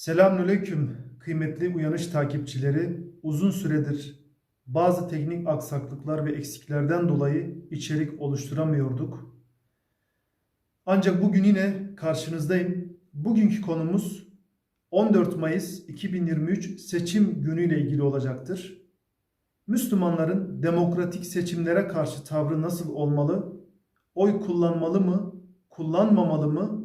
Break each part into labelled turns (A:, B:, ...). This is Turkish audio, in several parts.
A: Selamünaleyküm kıymetli uyanış takipçileri. Uzun süredir bazı teknik aksaklıklar ve eksiklerden dolayı içerik oluşturamıyorduk. Ancak bugün yine karşınızdayım. Bugünkü konumuz 14 Mayıs 2023 seçim günüyle ilgili olacaktır. Müslümanların demokratik seçimlere karşı tavrı nasıl olmalı? Oy kullanmalı mı? Kullanmamalı mı?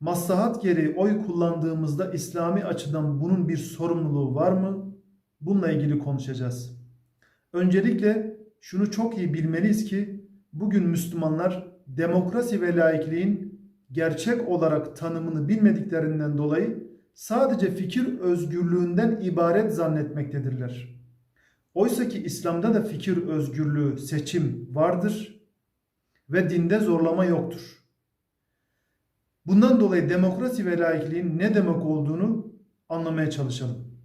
A: Maslahat gereği oy kullandığımızda İslami açıdan bunun bir sorumluluğu var mı? Bununla ilgili konuşacağız. Öncelikle şunu çok iyi bilmeliyiz ki bugün Müslümanlar demokrasi ve laikliğin gerçek olarak tanımını bilmediklerinden dolayı sadece fikir özgürlüğünden ibaret zannetmektedirler. Oysa ki İslam'da da fikir özgürlüğü, seçim vardır ve dinde zorlama yoktur. Bundan dolayı demokrasi ve laikliğin ne demek olduğunu anlamaya çalışalım.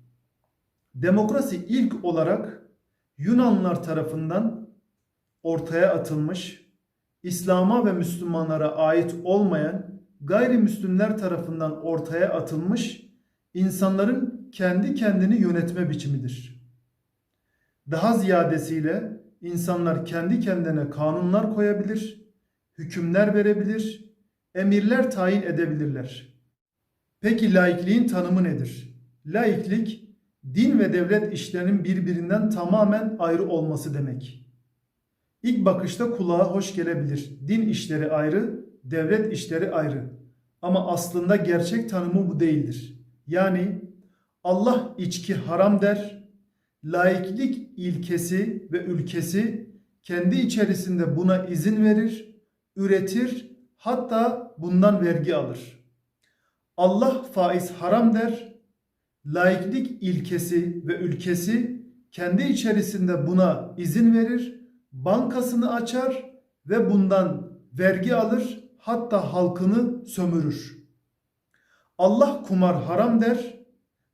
A: Demokrasi ilk olarak Yunanlılar tarafından ortaya atılmış, İslam'a ve Müslümanlara ait olmayan gayrimüslimler tarafından ortaya atılmış insanların kendi kendini yönetme biçimidir. Daha ziyadesiyle insanlar kendi kendine kanunlar koyabilir, hükümler verebilir, emirler tayin edebilirler. Peki laikliğin tanımı nedir? Laiklik, din ve devlet işlerinin birbirinden tamamen ayrı olması demek. İlk bakışta kulağa hoş gelebilir. Din işleri ayrı, devlet işleri ayrı. Ama aslında gerçek tanımı bu değildir. Yani Allah içki haram der, laiklik ilkesi ve ülkesi kendi içerisinde buna izin verir, üretir, hatta bundan vergi alır. Allah faiz haram der, laiklik ilkesi ve ülkesi kendi içerisinde buna izin verir, bankasını açar ve bundan vergi alır, hatta halkını sömürür. Allah kumar haram der,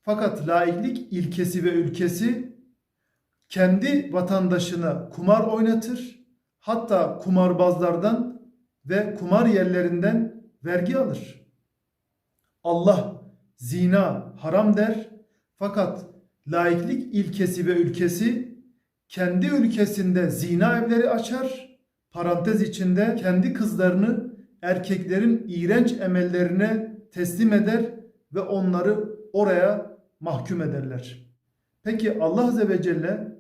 A: fakat laiklik ilkesi ve ülkesi kendi vatandaşına kumar oynatır, hatta kumarbazlardan ve kumar yerlerinden vergi alır. Allah zina haram der fakat laiklik ilkesi ve ülkesi kendi ülkesinde zina evleri açar, parantez içinde kendi kızlarını erkeklerin iğrenç emellerine teslim eder ve onları oraya mahkum ederler. Peki Allah Azze ve Celle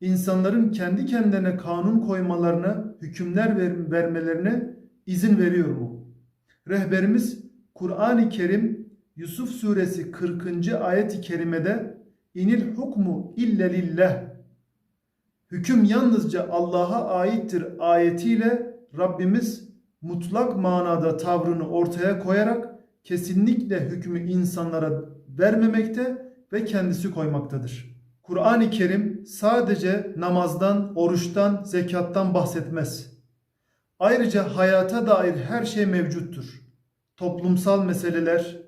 A: insanların kendi kendine kanun koymalarına, hükümler ver- vermelerine izin veriyor mu? Rehberimiz Kur'an-ı Kerim Yusuf suresi 40. ayet-i kerimede inil hukmu ille lillah hüküm yalnızca Allah'a aittir ayetiyle Rabbimiz mutlak manada tavrını ortaya koyarak kesinlikle hükmü insanlara vermemekte ve kendisi koymaktadır. Kur'an-ı Kerim sadece namazdan, oruçtan, zekattan bahsetmez. Ayrıca hayata dair her şey mevcuttur. Toplumsal meseleler,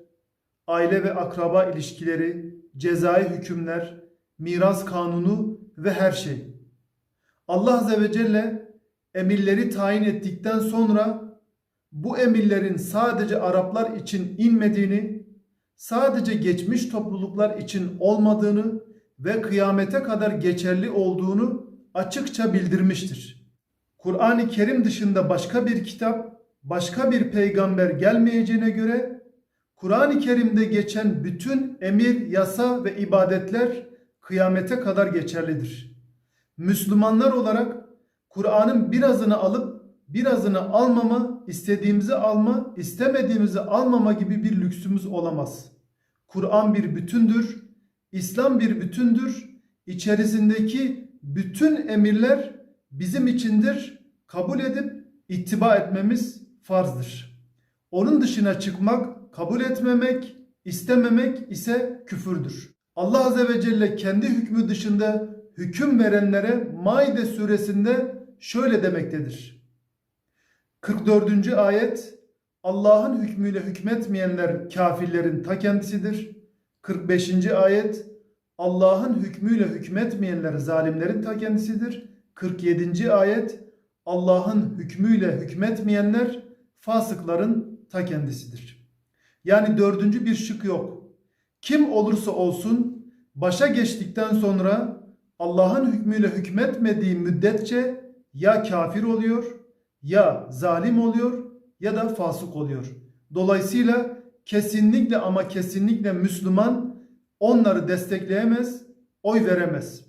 A: aile ve akraba ilişkileri, cezai hükümler, miras kanunu ve her şey. Allah Azze ve Celle emirleri tayin ettikten sonra bu emirlerin sadece Araplar için inmediğini, sadece geçmiş topluluklar için olmadığını ve kıyamete kadar geçerli olduğunu açıkça bildirmiştir. Kur'an-ı Kerim dışında başka bir kitap, başka bir peygamber gelmeyeceğine göre Kur'an-ı Kerim'de geçen bütün emir, yasa ve ibadetler kıyamete kadar geçerlidir. Müslümanlar olarak Kur'an'ın birazını alıp birazını almama, istediğimizi alma, istemediğimizi almama gibi bir lüksümüz olamaz. Kur'an bir bütündür, İslam bir bütündür. İçerisindeki bütün emirler bizim içindir. Kabul edip ittiba etmemiz farzdır. Onun dışına çıkmak, kabul etmemek, istememek ise küfürdür. Allah Azze ve Celle kendi hükmü dışında hüküm verenlere Maide suresinde şöyle demektedir. 44. ayet Allah'ın hükmüyle hükmetmeyenler kafirlerin ta kendisidir. 45. ayet Allah'ın hükmüyle hükmetmeyenler zalimlerin ta kendisidir. 47. ayet Allah'ın hükmüyle hükmetmeyenler fasıkların ta kendisidir. Yani dördüncü bir şık yok. kim olursa olsun başa geçtikten sonra Allah'ın hükmüyle hükmetmediği müddetçe ya kafir oluyor, ya zalim oluyor ya da fasık oluyor. Dolayısıyla kesinlikle ama kesinlikle Müslüman onları destekleyemez, oy veremez.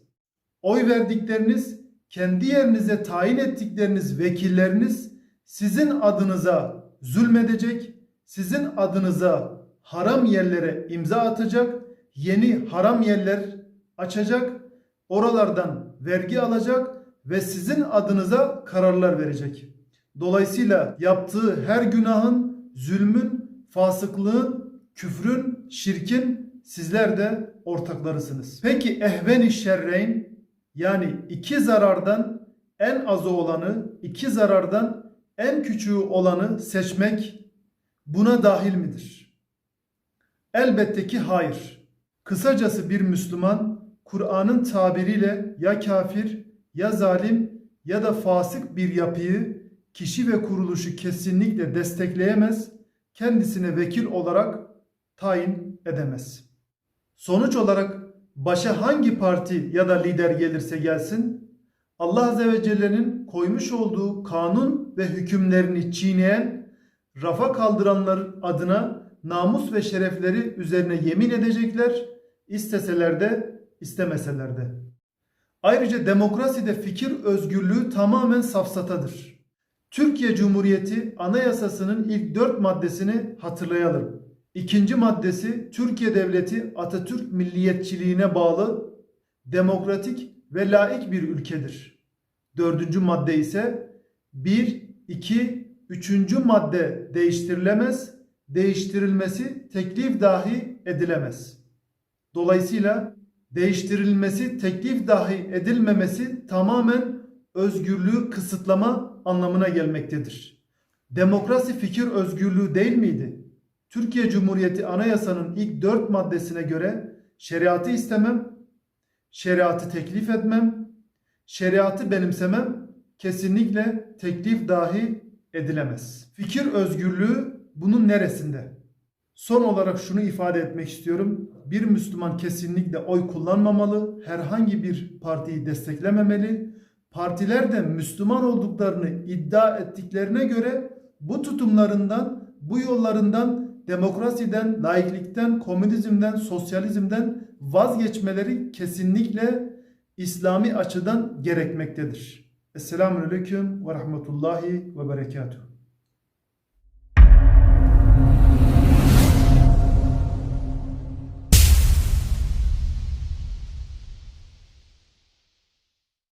A: Oy verdikleriniz, kendi yerinize tayin ettikleriniz vekilleriniz sizin adınıza zulmedecek, sizin adınıza haram yerlere imza atacak, yeni haram yerler açacak, oralardan vergi alacak ve sizin adınıza kararlar verecek. Dolayısıyla yaptığı her günahın, zulmün, fasıklığın, küfrün, şirkin sizler de ortaklarısınız. Peki ehveni şerreyn yani iki zarardan en azı olanı, iki zarardan en küçüğü olanı seçmek buna dahil midir? Elbette ki hayır. Kısacası bir Müslüman Kur'an'ın tabiriyle ya kafir ya zalim ya da fasık bir yapıyı kişi ve kuruluşu kesinlikle destekleyemez, kendisine vekil olarak tayin edemez. Sonuç olarak başa hangi parti ya da lider gelirse gelsin, Allah Azze ve Celle'nin koymuş olduğu kanun ve hükümlerini çiğneyen, rafa kaldıranlar adına namus ve şerefleri üzerine yemin edecekler, isteseler de istemeseler de. Ayrıca demokraside fikir özgürlüğü tamamen safsatadır. Türkiye Cumhuriyeti Anayasası'nın ilk dört maddesini hatırlayalım. İkinci maddesi Türkiye Devleti Atatürk milliyetçiliğine bağlı demokratik ve laik bir ülkedir. Dördüncü madde ise 1, 2, üçüncü madde değiştirilemez, değiştirilmesi teklif dahi edilemez. Dolayısıyla değiştirilmesi, teklif dahi edilmemesi tamamen özgürlüğü kısıtlama anlamına gelmektedir. Demokrasi fikir özgürlüğü değil miydi? Türkiye Cumhuriyeti Anayasa'nın ilk dört maddesine göre şeriatı istemem, şeriatı teklif etmem, şeriatı benimsemem kesinlikle teklif dahi edilemez. Fikir özgürlüğü bunun neresinde? Son olarak şunu ifade etmek istiyorum. Bir Müslüman kesinlikle oy kullanmamalı, herhangi bir partiyi desteklememeli. Partiler de Müslüman olduklarını iddia ettiklerine göre bu tutumlarından, bu yollarından demokrasiden, laiklikten, komünizmden, sosyalizmden vazgeçmeleri kesinlikle İslami açıdan gerekmektedir. Esselamu Aleyküm ve Rahmetullahi ve Berekatuhu.